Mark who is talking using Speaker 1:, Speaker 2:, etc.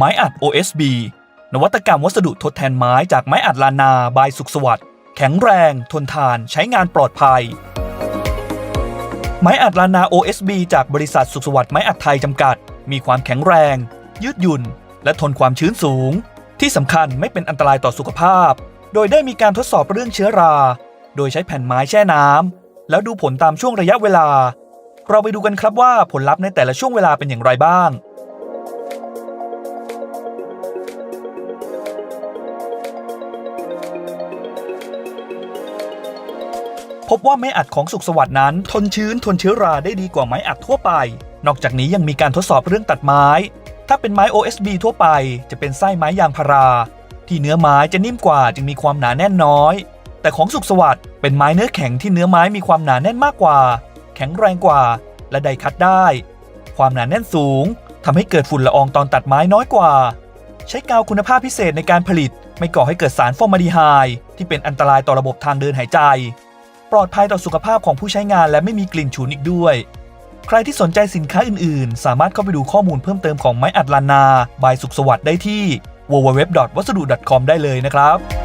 Speaker 1: ไม้อัด OSB นวัตกรรมวัสดุทดแทนไม้จากไม้อัดลานาบายสุขสวัสดิ์แข็งแรง ทนทาน ใช้งานปลอดภัย ไม้อัดลานา OSB จากบริษัทสุขสวัสดิ์ไม้อัดไทยจำกัด มีความแข็งแรง ยืดหยุ่น และทนความชื้นสูง ที่สำคัญไม่เป็นอันตรายต่อสุขภาพ โดยได้มีการทดสอบเรื่องเชื้อรา โดยใช้แผ่นไม้แช่น้ำแล้วดูผลตามช่วงระยะเวลา เราไปดูกันครับว่าผลลัพธ์ในแต่ละช่วงเวลาเป็นอย่างไรบ้าง พบว่าไม้อัดของสุขสวัสด์นั้น ทนชื้นทนเชื้อราได้ดีกว่าไม้อัดทั่วไป นอกจากนี้ยังมีการทดสอบเรื่องตัดไม้ ถ้าเป็นไม้ OSB ทั่วไป จะเป็นไส้ไม้ยางพารา ที่เนื้อไม้จะนิ่มกว่าจึงมีความหนาแน่นน้อย แต่ของสุขสวัสด์เป็นไม้เนื้อแข็งที่เนื้อไม้มีความหนาแน่นมากกว่า แข็งแรงกว่า และไดคัดได้ ความหนาแน่นสูงทำให้เกิดฝุ่นละอองตอนตัดไม้น้อยกว่า ใช้กาวคุณภาพพิเศษในการผลิต ไม่ก่อให้เกิดสารฟอร์มาลดีไฮด์ที่เป็นอันตรายต่อระบบทางเดินหายใจ ปลอดภัยต่อสุขภาพของผู้ใช้งานและไม่มีกลิ่นฉุนอีกด้วย ใครที่สนใจสินค้าอื่น ๆ สามารถเข้าไปดูข้อมูลเพิ่มเติมของไม้อัดลานา บายสุขสวัสดิ์ได้ที่ www.wasudu.com ได้เลยนะครับ